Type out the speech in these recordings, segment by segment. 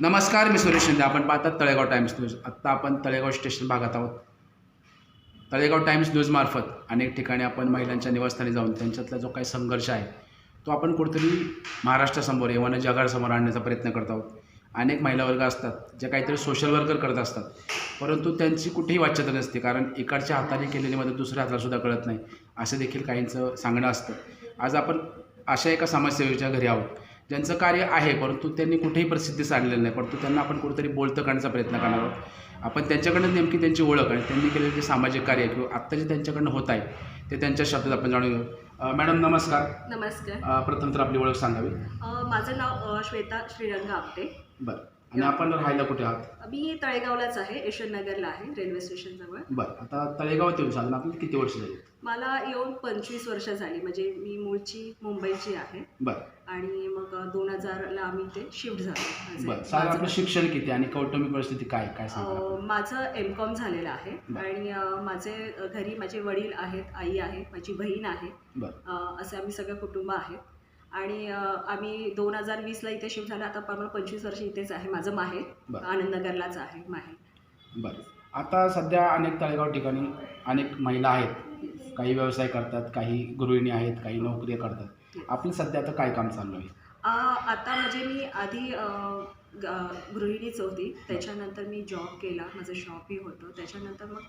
नमस्कार मी सुरेश शिंदे. आपण पाहतात तळेगाव टाईम्स न्यूज. आत्ता आपण तळेगाव स्टेशन भागात आहोत. तळेगाव टाईम्स न्यूजमार्फत अनेक ठिकाणी आपण महिलांच्या निवासस्थानी जाऊन त्यांच्यातला जो काही संघर्ष आहे तो आपण कुठेतरी महाराष्ट्रासमोर एव्हाना जगासमोर आणण्याचा प्रयत्न करत आहोत. अनेक महिला वर्ग असतात जे काहीतरी सोशल वर्कर करत असतात. परंतु त्यांची कुठेही वाच्यता नसते कारण इकडच्या हाताने केलेली मदत दुसऱ्या हातालासुद्धा कळत नाही असं देखील काहींचं सांगणं असतं. आज आपण अशा एका समाजसेवेच्या घरी आहोत. ज्यांचं कार्य आहे परंतु त्यांनी कुठेही प्रसिद्धीस आणलेलं नाही. परंतु त्यांना आपण कुठेतरी बोलतं करण्याचा प्रयत्न करणार आहोत. आपण त्यांच्याकडनं नेमकी त्यांची ओळख आणि त्यांनी केलेलं जे सामाजिक कार्य आहे किंवा आत्ता जे त्यांच्याकडनं होत आहे ते त्यांच्या शब्दात आपण जाणून घेऊ. मॅडम नमस्कार. नमस्कार. प्रथम तर आपली ओळख सांगावी. माझं नाव श्वेता श्रीरंग आपटे. बरं. आणि आपण राहायला कुठे आहात? मी तळेगावलाच आहे यशवंतनगरला आहे रेल्वे स्टेशनजवळ. बरं आता तळेगावात येऊन साधारण आपल्याला किती वर्ष झाली? मला येऊन पंचवीस वर्ष झाली म्हणजे मी मूळची मुंबईची आहे. बरं. आणि मग दोन हजारला आम्ही ते शिफ्ट झालो. माझे- बरं साधारण आपलं शिक्षण किती आणि कौटुंबिक परिस्थिती काय काय सांगा अ, माझं एम कॉम झालेलं आहे. बरं. आणि अ, माझे अ, घरी माझे वडील आहेत आई आहे माझी बहीण आहे. बरं. अ, असे आम्ही सगळं कुटुंब आहेत आणि आम्ही दोन हजार वीसला इथे शिफ्ट झालं. आता पण पंचवीस वर्ष इथेच आहे. माझं माहेर बरं. आनंदनगरलाच आहे माहेर. बरं. आता सध्या अनेक तळेगाव ठिकाणी अनेक महिला आहेत. काही व्यवसाय करतात काही गृहिणी आहेत काही नोकरी करतात. आपलं सध्या आता काय काम चालू आहे? आ, आता म्हणजे मी आधी अ, ग- गृहिणीच होती. त्याच्यानंतर मी जॉब केला. माझं शॉपही होतं. त्याच्यानंतर मग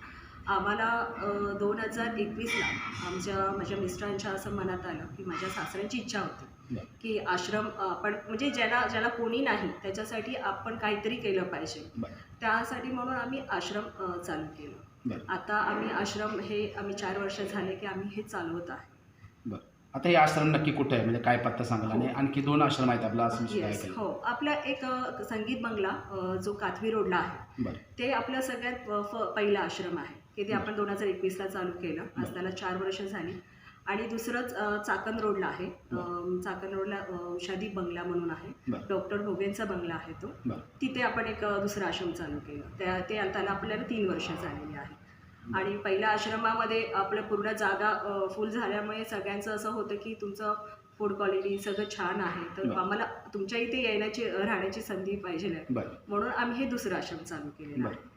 आम्हाला दोन हजार एकवीसला आमच्या माझ्या मिस्टरांच्या असं मनात आलं की माझ्या सासऱ्यांची इच्छा होती. की आश्रम आपण म्हणजे ज्याला ज्याला कोणी नाही त्याच्यासाठी आपण काहीतरी केलं पाहिजे. त्यासाठी म्हणून आम्ही आश्रम चालू केलं. आता आम्ही आश्रम हे आम्ही चार वर्ष झाले की आम्ही हे चालवत आहे. बरं. आता हे आश्रम नक्की कुठे आहे? म्हणजे काय पत्ता सांगाल? आणि आणखी दोन आश्रम आहेत आपला असं मी येस केलं हो. आपला एक संगीत बंगला जो काथवी रोडला आहे. ते आपलं सगळ्यात पहिला आश्रम आहे. की ते आपण दोन हजार एकवीसला चालू केलं आज त्याला चार वर्ष झाली. आणि दुसरंच चाकण रोडला आहे. चाकण रोडला औषधी बंगला म्हणून आहे. डॉक्टर भोगेंचा बंगला आहे तो. तिथे आपण एक दुसरा आश्रम चालू केलं. त्या ते त्याला आपल्याला तीन वर्ष झालेली आहे. आणि पहिल्या आश्रमामध्ये आपलं पूर्ण जागा फुल झाल्यामुळे सगळ्यांचं असं होतं की तुमचं फूड क्वालिटी सगळं छान आहे. तर. आम्हाला तुमच्या इथे येण्याची राहण्याची संधी पाहिजे म्हणून आम्ही हे दुसरं आश्रम चालू केलेलं आहे.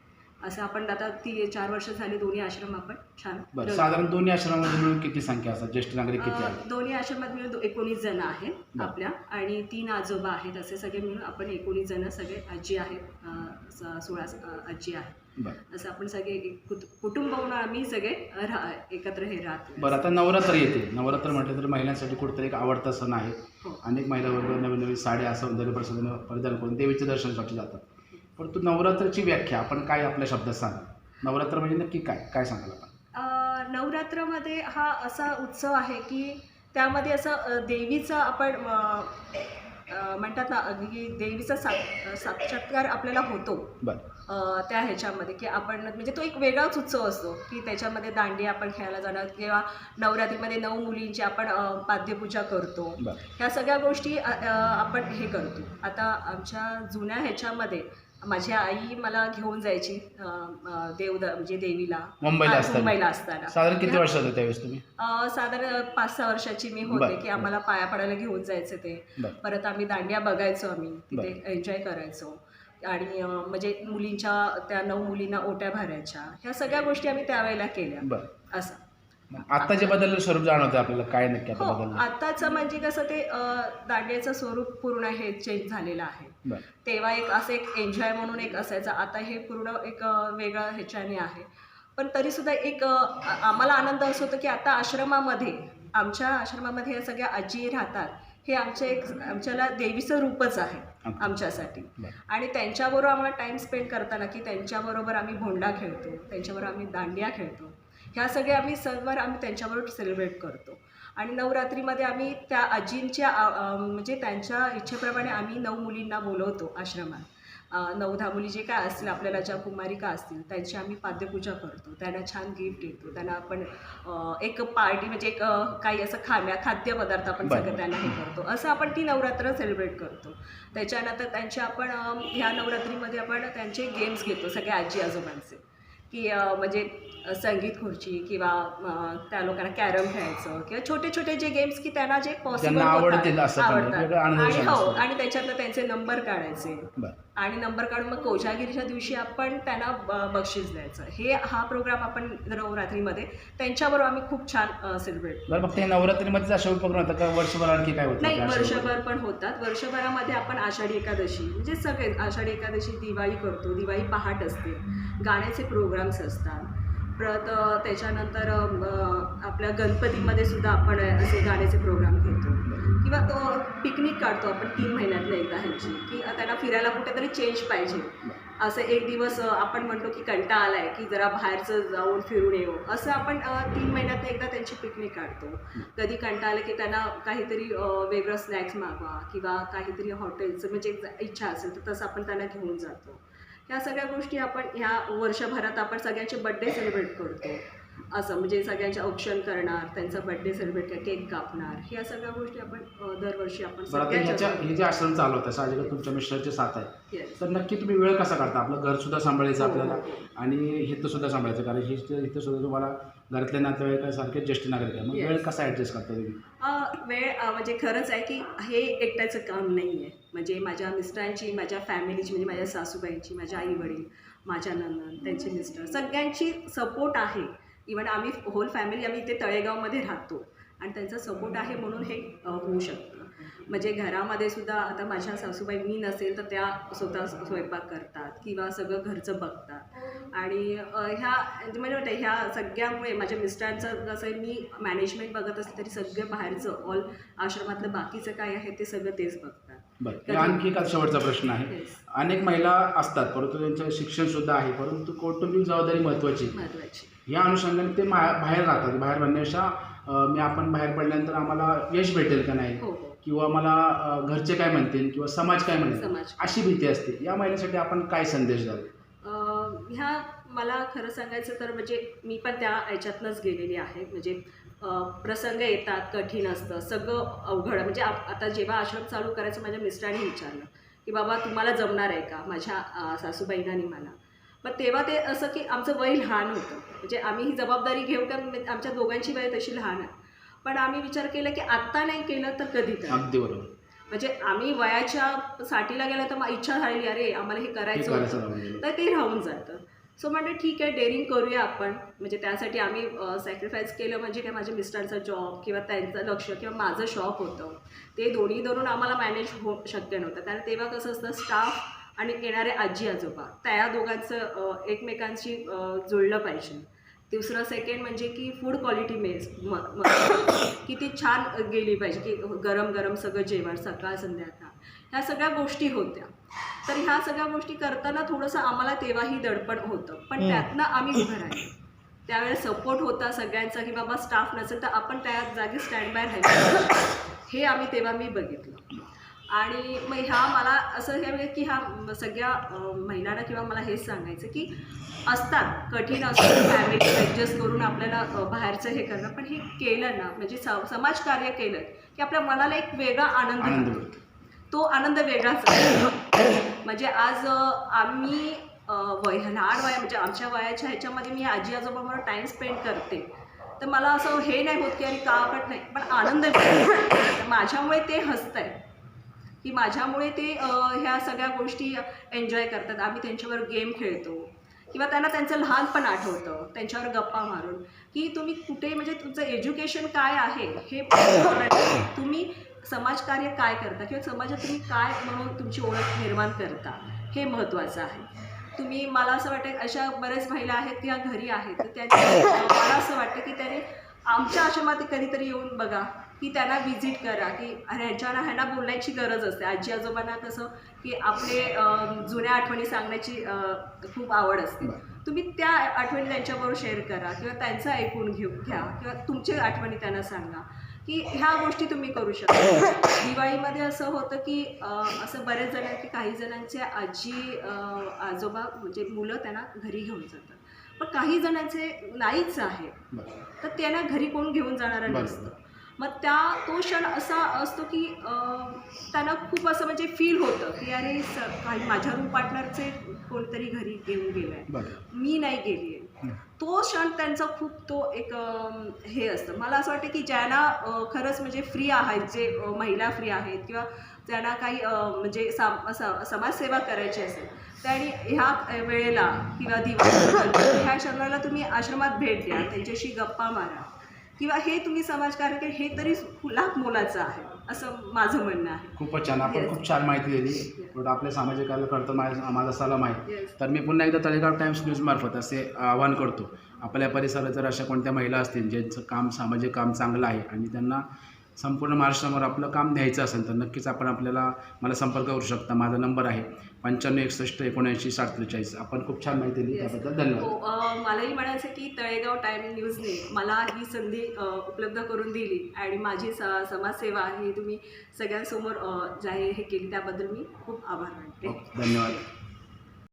असं आपण आता ती चार वर्ष झाली दोन्ही आश्रम आपण छान बरं साधारण दोन्ही आश्रमामध्ये मिळून किती संख्या असतात? ज्येष्ठ नागरिक किती अ, दोन्ही आश्रमात मिळून दो- एकोणीस जण आहेत बरं. आपल्या आणि तीन आजोबा आहेत असे सगळे मिळून आपण एकोणीस जण सगळे आजी आहेत अ, स- सोळा अ, आजी आहेत. बरं. असं आपण सगळे एक कुटुंब म्हणून आम्ही सगळे राह एकत्र हे राहतो. बरं आता नवरात्र येते. नवरात्र म्हटलं तर महिलांसाठी कुठेतरी एक आवडता सण आहे. हो. अनेक महिला वर्ग नवीन नवीन साड्या सौंदर्य प्रसाधन परिधान करून देवीच्या दर्शनासाठी जातात. परंतु नवरात्राची व्याख्या आपण काय आपल्या शब्दात सांगा? नवरात्र म्हणजे नक्की काय? काय सांगाल आपण? अ, नवरात्रामध्ये हा असा उत्सव आहे की त्यामध्ये असं अ, देवीचं आपण अ, अ, म्हणतात ना की देवीचा सा साक्षात्कार आपल्याला होतो. बरं. अ, त्या ह्याच्यामध्ये की आपण म्हणजे तो एक वेगळाच उत्सव असतो की त्याच्यामध्ये दांडी आपण खेळायला जाणार किंवा नवरात्रीमध्ये नऊ मुलींची आपण अ, पाद्यपूजा करतो. बरं. ह्या सगळ्या गोष्टी अ, अ, आपण हे करतो. आता आमच्या जुन्या ह्याच्यामध्ये माझी आई मला घेऊन जायची अ, अ, देव म्हणजे देवीला. मुंबईला असताना. मुंबईला असताना. साधारण किती वर्षात होते त्यावेळेस तुम्ही? साधारण पाच सहा वर्षाची मी होते की आम्हाला पाया पडायला घेऊन जायचे ते. परत आम्ही दांडिया बघायचो आम्ही तिथे एन्जॉय करायचो. आणि म्हणजे मुलींच्या त्या नऊ मुलींना ओट्या भरायच्या. ह्या सगळ्या गोष्टी आम्ही त्यावेळेला केल्या. असं. आता जे बदललं स्वरूप जाणवतं आपल्याला काय नक्की आता हो आताचं म्हणजे कसं ते दांडियाचं स्वरूप पूर्ण हे चेंज झालेलं आहे. तेव्हा एक असं एक एन्जॉय म्हणून एक असायचं. आता हे पूर्ण एक वेगळं ह्याच्याने आहे. पण तरीसुद्धा एक अ, आ- आम्हाला आनंद असं होतो की आता आश्रमामध्ये आमच्या आश्रमामध्ये ह्या सगळ्या आजी राहतात. हे आमच्या एक आमच्याला देवीचं रूपच आहे आमच्यासाठी. आणि त्यांच्याबरोबर आम्हाला टाईम स्पेंड करताना की त्यांच्याबरोबर आम्ही भोंडा खेळतो त्यांच्याबरोबर आम्ही दांडिया खेळतो. ह्या सगळ्या आम्ही सणवार आम्ही त्यांच्याबरोबर सेलिब्रेट करतो. आणि नवरात्रीमध्ये आम्ही त्या आजींच्या म्हणजे त्यांच्या इच्छेप्रमाणे आम्ही नऊ मुलींना बोलवतो आश्रमात. नऊ दहा मुली जे काय असतील आपल्याला ज्या कुमारिका असतील त्यांची आम्ही पाद्यपूजा करतो. त्यांना छान गिफ्ट देतो. त्यांना आपण एक पार्टी म्हणजे एक काही असं खाण्या खाद्यपदार्थ आपण. सगळं त्यांना हे करतो. असं आपण ती नवरात्र सेलिब्रेट करतो. त्याच्यानंतर त्यांचे आपण ह्या नवरात्रीमध्ये आपण त्यांचे गेम्स घेतो सगळ्या आजी आजोबांचे की म्हणजे संगीत खुर्ची किंवा त्या लोकांना कॅरम खेळायचं किंवा छोटे छोटे जे गेम्स की त्यांना जे पॉसिबल आनंद आणि हो. आणि त्याच्यातनं त्यांचे नंबर काढायचे. बरं. आणि नंबर काढून मग कोजागिरीच्या दिवशी आपण त्यांना ब- बक्षीस द्यायचं. हे हा प्रोग्राम आपण नवरात्रीमध्ये त्यांच्याबरोबर आम्ही खूप छान सेलिब्रेट बरं फक्त हे नवरात्रीमध्येच अशा उपक्रम होतात का? वर्षभर आणखी काय होतं? नाही? वर्षभर पण होतात. वर्षभरामध्ये आपण आषाढी एकादशी म्हणजे सगळे आषाढी एकादशी दिवाळी करतो. दिवाळी पहाट असते. गाण्याचे प्रोग्राम्स असतात. परत त्याच्यानंतर आपल्या गणपतीमध्ये सुद्धा आपण असे गाण्याचे प्रोग्राम घेतो. किंवा तो पिकनिक काढतो आपण तीन महिन्यातल्या एकदा ह्यांची की त्यांना फिरायला कुठेतरी चेंज पाहिजे. असं एक दिवस आपण म्हणतो की कंटा आलाय की जरा बाहेरचं जाऊन फिरून येऊ. असं आपण तीन महिन्यात एकदा त्यांची पिकनिक काढतो. कधी कंटा आलं की त्यांना काहीतरी वेगळं स्नॅक्स मागवा किंवा काहीतरी हॉटेलचं म्हणजे इच्छा असेल तर तसं आपण त्यांना घेऊन जातो. ह्या सगळ्या गोष्टी आपण ह्या वर्षभरात आपण सगळ्यांचे बड्डे सेलिब्रेट करतो. असं म्हणजे सगळ्यांचे औक्षण करणार त्यांचा बड्डे सेलिब्रेट केक कापणार ह्या सगळ्या गोष्टी आपण अ, दरवर्षी आपण बरं आता ह्याच्या सगळ्यांच्या हे जे आश्रम चालू होतं साहजिकच तुमच्या मिस्टरचे साथ आहे. Yes. तर नक्की तुम्ही वेळ कसा काढता? आपलं घर सुद्धा सांभाळायचं हो, आपल्याला हो. आणि हिथं सुद्धा सांभाळायचं कारण ही इथं सुद्धा तुम्हाला घरातले नातेवाईकासारखे ज्येष्ठ नागरिक आहे. मग Yes. वेळ कसा ॲडजस्ट करता तुम्ही? अ, वेळ अ, म्हणजे खरंच आहे की हे एकट्याचं काम नाही आहे. म्हणजे माझ्या मिस्टरांची माझ्या फॅमिलीची म्हणजे माझ्या सासूबाईंची माझ्या आई वडील माझ्या नंदन त्यांचे मिस्टर सगळ्यांची सपोर्ट आहे. इवन आम्ही होल फॅमिली आम्ही इथे तळेगावमध्ये राहतो. आणि त्यांचा सपोर्ट आहे म्हणून हे होऊ शकतं. म्हणजे घरामध्ये सुद्धा आता माझ्या सासूबाई मी नसेल तर त्या स्वतः स्वयंपाक करतात किंवा सगळं घरचं बघतात. आणि ह्या म्हणजे वाटतं ह्या सगळ्यामुळे माझ्या मिस्टरांचं कसं आहे मी मॅनेजमेंट बघत असले तरी सगळं बाहेरचं ऑल आश्रमातलं बाकीचं काय आहे ते सगळं तेच बघतात. बरं. आणखी एक शेवटचा प्रश्न आहे. अनेक महिला असतात परंतु त्यांचं शिक्षण सुद्धा आहे परंतु कौटुंबिक जबाबदारी महत्त्वाची. महत्त्वाची. या अनुषंगाने ते बाहेर राहतात. बाहेर म्हणण्यापेक्षा मी आपण बाहेर पडल्यानंतर आम्हाला यश भेटेल का नाही? हो हो. किंवा मला घरचे काय म्हणतील? किंवा समाज काय समाज. अशी भीती असते. या महिलेसाठी आपण काय संदेश द्याल? ह्या मला खरं सांगायचं तर म्हणजे मी पण त्या ह्याच्यातनंच गेलेली आहे. म्हणजे प्रसंग येतात कठीण असतं सगळं अवघड. म्हणजे आता जेव्हा आश्रम चालू करायचं माझ्या मिस्टरांनी विचारलं की बाबा तुम्हाला जमणार आहे का? माझ्या सासूबाईंना आणि मला. पण तेव्हा ते असं की आमचं वय लहान होतं. म्हणजे आम्ही ही जबाबदारी घेऊ का आमच्या दोघांची वय तशी लहान आहे. पण आम्ही विचार केला की आत्ता नाही केलं तर कधी तर. अगदी बरोबर. म्हणजे आम्ही वयाच्या साठीला गेलं तर मग इच्छा झाली अरे आम्हाला हे करायचं होतं. तर ते राहून जातं. सो म्हणजे ठीक आहे डेअरिंग करूया आपण. म्हणजे त्यासाठी आम्ही सॅक्रिफाईस केलं म्हणजे काय माझ्या मिस्टरांचा जॉब किंवा त्यांचं लक्ष किंवा माझं शॉप होतं. ते दोन्ही धरून आम्हाला मॅनेज हो शक्य नव्हतं. कारण तेव्हा कसं असतं स्टाफ आणि येणारे आजी आजोबा त्या दोघांचं एकमेकांशी जुळलं पाहिजे. दुसरं सेकंड म्हणजे की फूड क्वालिटी मेस म म- किती छान गेली पाहिजे की गरम गरम सगळं जेवण सकाळ संध्याकाळ ह्या सगळ्या गोष्टी होत्या. तर ह्या सगळ्या गोष्टी करताना थोडंसं आम्हाला तेव्हाही दडपण होतं. पण त्यातनं आम्ही उभं राहिलो. त्यावेळेस सपोर्ट होता सगळ्यांचा की बाबा स्टाफ नसेल तर आपण त्या जागी स्टँड बाय राहायचं हे आम्ही तेव्हा मी बघितलं. आणि मग ह्या मला असं हे की ह्या सगळ्या महिलांना किंवा मला हेच सांगायचं की असतात कठीण असतं फॅमिली ॲडजस्ट करून आपल्याला बाहेरचं हे करणं. पण हे केलं ना म्हणजे स- समाजकार्य केलं की आपल्या मनाला एक वेगळा आनंद आनंद मिळतो. तो आनंद वेगळाच म्हणजे आज आम्ही वय लहान वया म्हणजे आमच्या वयाच्या ह्याच्यामध्ये मी आजी आजोबाबरोबर टाईम स्पेंड करते. तर मला असं हे नाही होत की अरे का आपण नाही पण आनंद माझ्यामुळे ते हसत आहे की माझ्यामुळे ते ह्या सगळ्या गोष्टी एन्जॉय करतात. आम्ही त्यांच्यावर गेम खेळतो. किंवा त्यांना त्यांचं लहानपण आठवतं. त्यांच्यावर गप्पा मारून. की तुम्ही कुठे म्हणजे तुमचं एज्युकेशन काय आहे हे तुम्ही समाजकार्य काय करता किंवा समाजात तुम्ही काय म्हणून तुमची ओळख निर्माण करता हे महत्त्वाचं आहे. तुम्ही मला असं वाटतं अशा बऱ्याच महिला आहेत त्या घरी आहेत तर त्यांच्या मला असं वाटतं की त्याने आमच्या आश्रमात कधीतरी येऊन बघा की त्यांना व्हिजिट करा की ह्यांच्याना ह्यांना बोलण्याची गरज असते. आजी आजोबांना कसं की आपले जुन्या आठवणी सांगण्याची खूप आवड असते. तुम्ही त्या आठवणी त्यांच्याबरोबर शेअर करा किंवा त्यांचं ऐकून घेऊ घ्या किंवा तुमच्या आठवणी त्यांना सांगा. की ह्या गोष्टी तुम्ही करू शकता. दिवाळीमध्ये असं होतं की असं बरेच जण की काही जणांचे आजी आजोबा म्हणजे मुलं त्यांना घरी घेऊन जातात. पण काही जणांचे नाहीच आहे. तर त्यांना घरी कोण घेऊन जाणारं. नसतं. मग त्या तो क्षण असा असतो की त्यांना खूप असं म्हणजे फील होतं की अरे स काही माझ्या रूम पार्टनरचे कोणतरी घरी घेऊन गेलं आहे मी नाही गेली आहे. तो क्षण त्यांचा खूप तो एक हे असतं. मला असं वाटतं की ज्यांना खरंच म्हणजे फ्री आहेत जे महिला फ्री आहेत किंवा त्यांना काही म्हणजे साम समाजसेवा करायची असेल त्यांनी ह्या वेळेला किंवा दिवाळी ह्या क्षणाला तुम्ही आश्रमात भेट द्या. त्यांच्याशी गप्पा मारा. किंवा हे तुम्ही समाजकार्य केलं हे तरी लाख मोलाचं आहे असं माझं म्हणणं आहे. खूपच छान. आपण Yes. खूप छान माहिती दिली. आपल्या सामाजिक कार्य करतो माझ्या आम्हाला सलाम आहे Yes. तर मी पुन्हा एकदा तळेगाव टाइम्स न्यूजमार्फत असे आवाहन करतो. आपल्या परिसरात जर अशा कोणत्या महिला असतील ज्यांचं काम सामाजिक काम चांगलं आहे आणि त्यांना संपूर्ण महाराष्ट्रावर आपलं काम द्यायचं असेल तर नक्कीच आपण आपल्याला मला संपर्क करू शकता. माझा नंबर आहे पंच्याण्णव एकसष्ट एकोणऐंशी साठ त्रेचाळीस आपण खूप छान माहिती दिली. त्याबद्दल धन्यवाद. हो मलाही म्हणायचं की तळेगाव टाईम न्यूजने मला ही संधी उपलब्ध करून दिली. आणि माझी स समाजसेवा ही तुम्ही सगळ्यांसमोर जाहीर हे केली. त्याबद्दल मी खूप आभार मानते. धन्यवाद.